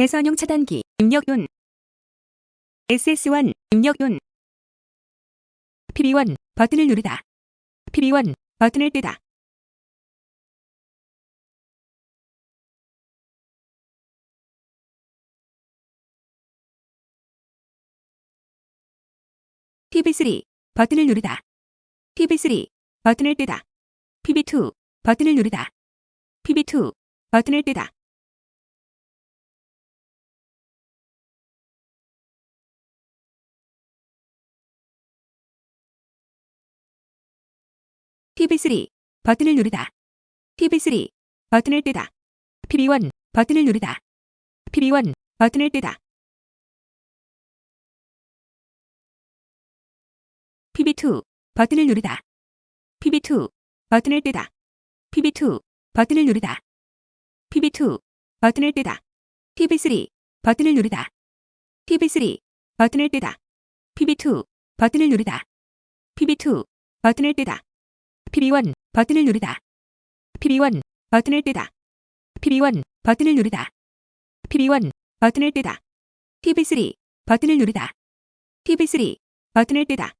배선용 차단기 입력윤 SS1 입력윤 PB1 버튼을 누르다. PB1 버튼을 떼다. PB3 버튼을 누르다. PB3 버튼을 떼다. PB2 버튼을 누르다. PB2 버튼을 떼다. PB3 버튼을 누르다. PB3 버튼을 떼다. PB1 버튼을 누르다. PB1 버튼을 떼다. PB2 버튼을 누르다. PB2 버튼을 떼다. PB2 버튼을 누르다. PB2 버튼을 떼다. PB3 버튼을 누르다. PB3 버튼을 떼다. PB2 버튼을 누르다. PB2 버튼을 떼다. PB1 버튼을 누르다. PB1 버튼을 떼다. PB1 버튼을 누르다. PB1 버튼을 떼다. PB3 버튼을 누르다. PB3 버튼을 떼다.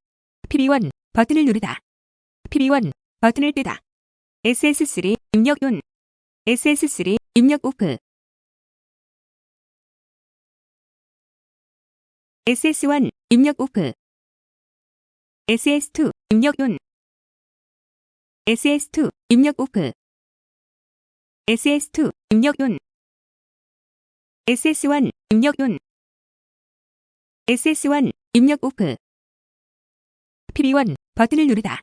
PB1 버튼을 누르다. PB1 버튼을 떼다. SS3 입력 온. SS3 입력 오프. SS1 입력 오프. SS2 입력 온. SS2 입력 오프. SS2 입력 온. SS1 입력 온. SS1 입력 오프. PB1 버튼을 누르다.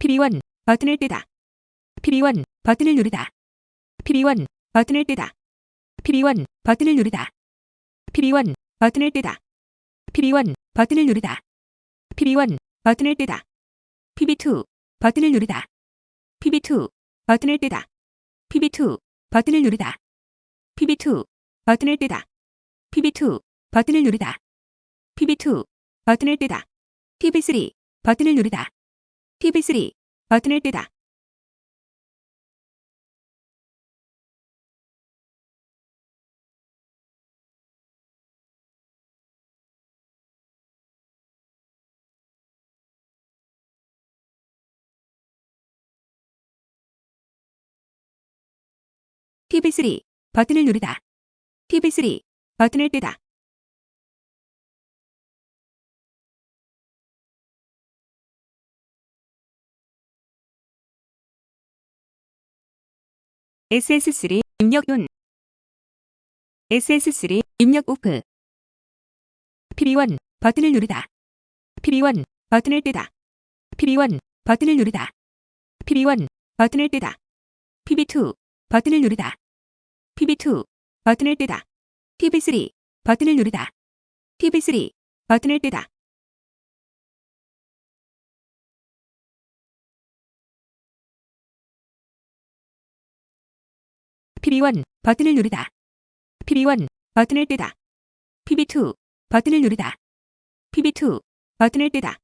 PB1 버튼을 떼다. PB1 버튼을 누르다. PB1 버튼을 떼다. PB1 버튼을 누르다. PB1 버튼을 떼다. PB1 버튼을 누르다. PB1 버튼을 떼다. PB2 버튼을 누르다. PB2 버튼을 떼다. PB2 버튼을 누르다. PB2 버튼을 떼다. PB2 버튼을 누르다. PB2 버튼을 떼다. PB3 버튼을 누르다. PB3 버튼을 떼다. PB3 버튼을 누르다. PB3 버튼을 떼다. SS3 입력 온. SS3 입력 오프. PB1 버튼을 누르다. PB1 버튼을 떼다. PB1 버튼을 누르다. PB1 버튼을 떼다. PB2 버튼을 누르다. PB2 버튼을 떼다. PB3 버튼을 누르다. PB3 버튼을 떼다. PB1 버튼을 누르다. PB1 버튼을 떼다. PB2 버튼을 누르다. PB2 버튼을 떼다.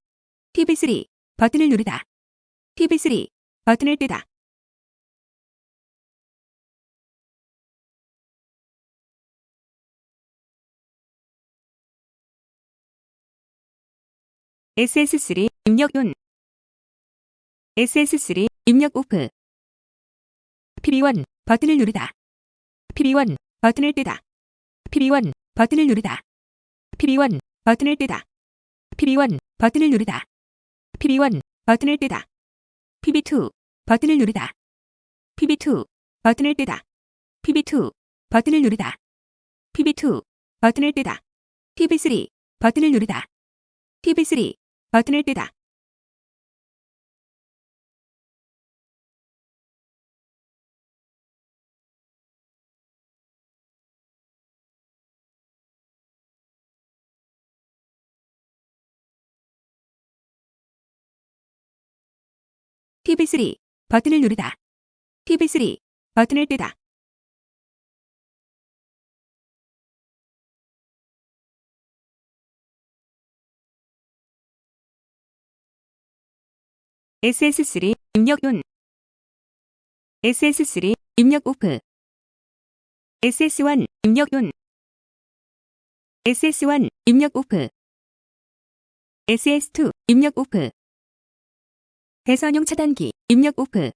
PB3 버튼을 누르다. PB3 버튼을 떼다. SS3 입력 온. SS3 입력 오프. PB1 버튼을 누르다. PB1 버튼을 떼다. PB1 버튼을 누르다. PB1 버튼을 떼다. PB1 버튼을 누르다. PB1 버튼을 떼다. PB2 버튼을 누르다. PB2 버튼을 떼다. PB2 버튼을 누르다. PB2 버튼을 떼다. PB3 버튼을 누르다. PB3 버튼을 떼다. PB3 버튼을 누르다. PB3 버튼을 떼다. SS3 입력 온. SS3 입력 오프. SS1 입력 온. SS1 입력 오프. SS2 입력 오프. 배선용 차단기 입력 오프.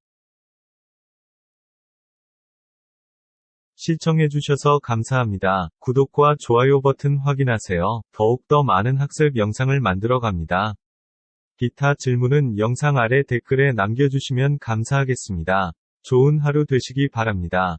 시청해 주셔서 감사합니다. 구독과 좋아요 버튼 확인하세요. 더욱더 많은 학습 영상을 만들어 갑니다. 기타 질문은 영상 아래 댓글에 남겨주시면 감사하겠습니다. 좋은 하루 되시기 바랍니다.